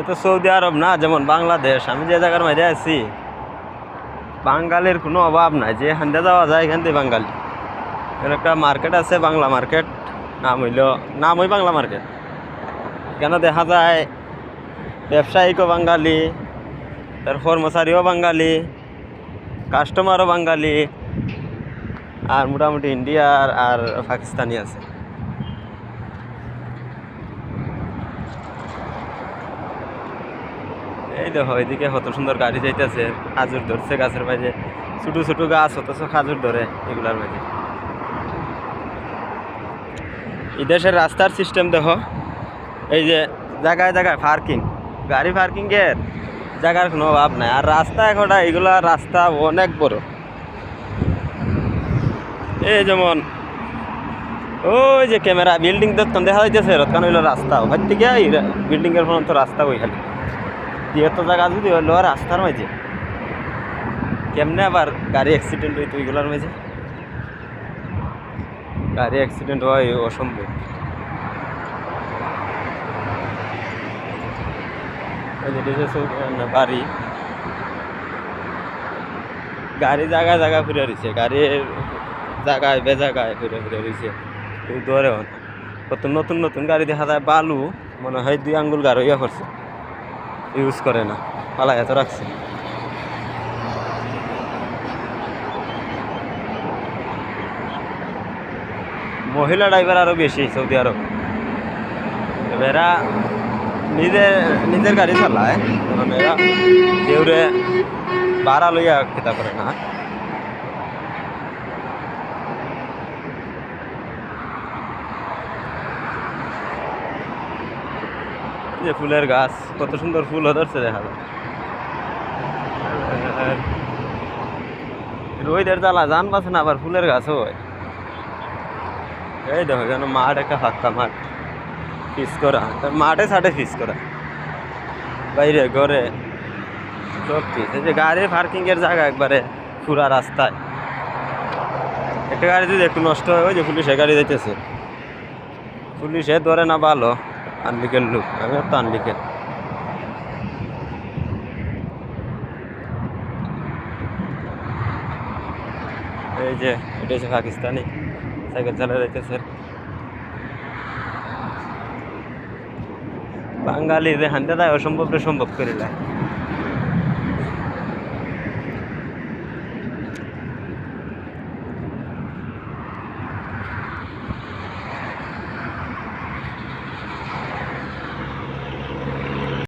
এটা সৌদি আরব না, যেমন বাংলাদেশ। আমি যে জায়গার মধ্যে আছি, বাঙালির কোনো অভাব নাই। যে দিয়ে যাওয়া যায় এখান দিয়ে বাঙালি। এর একটা মার্কেট আছে, বাংলা মার্কেট। নাম হইল, নাম ওই বাংলা মার্কেট। কেন দেখা যায়, ব্যবসায়িকও বাঙালি, তার কর্মচারীও বাঙালি কাস্টমারও বাঙালি, আর মোটামুটি ইন্ডিয়ার আর পাকিস্তানি আছে। দেখো এদিকে কত সুন্দর গাড়ি যাইতেছে, খাজুর ধরছে গাছের মাঝে ছোটো ছোটো গাছ, অথচ খাজুর ধরে এগুলার মাঝে এই দেশের রাস্তার সিস্টেম দেখো এই যে জায়গায় জায়গায় পার্কিং গাড়ি পার্কিংয়ের জায়গার কোনো অভাব নাই। আর রাস্তা একটা এগুলা রাস্তা অনেক বড়। এই যেমন, ওই যে ক্যামেরা বিল্ডিং দেখতাম দেখা যাইতেছে রাস্তা। ওখান থেকে বিল্ডিং এর তো রাস্তা ওই জায়গা যদি হইল রাস্তার মাঝে। কেমনে আবার গাড়ি অ্যাক্সিডেন্ট হইতো ওইগুলোর মাঝে? গাড়ি অ্যাক্সিডেন্ট হয়, অসম্ভব। বাড়ি। গাড়ি জায়গায় জায়গায় ফিরে রয়েছে, গাড়ির জায়গায় বেজাগায় ফিরে ফিরে রয়েছে। নতুন নতুন গাড়ি দেখা যায়, বালু, মনে হয় দুই আঙ্গুল গাড়ি ইয়া করছে ইউজ করে না। পালা এত রাখছে। মহিলা ড্রাইভার আরও বেশি সৌদি আরব। এরা নিজের নিজের গাড়ি চালায়। এরা কেউরে ভাড়া লইয়া খেতা করে না। যে ফুলের গাছ, কত সুন্দর ফুল ধরছে দেখা যায়। রোহিতের জ্বালা জান পাচ্ছে না আবার ফুলের গাছও হয়। এই দেখো যেন মাঠ একটা ফাঁকা মাঠ ফিস করা। মাঠে সাঠে ফিস করা। বাইরে ঘরে সব ফিস এই যে গাড়ির পার্কিংয়ের জায়গা একবারে পুরা রাস্তায়। একটা গাড়ি যদি একটু নষ্ট হয়, ওই যে পুলিশের গাড়ি যাইতেছে। পুলিশে ধরে না ভালো। আনলিকের লোক, আমি তো আনলিকের। এই যে, এটা হচ্ছে পাকিস্তানি সাইকেল চালা যাইতেছে। বাঙালি রে হানতে দেয় অসম্ভব সম্ভব করে দেয়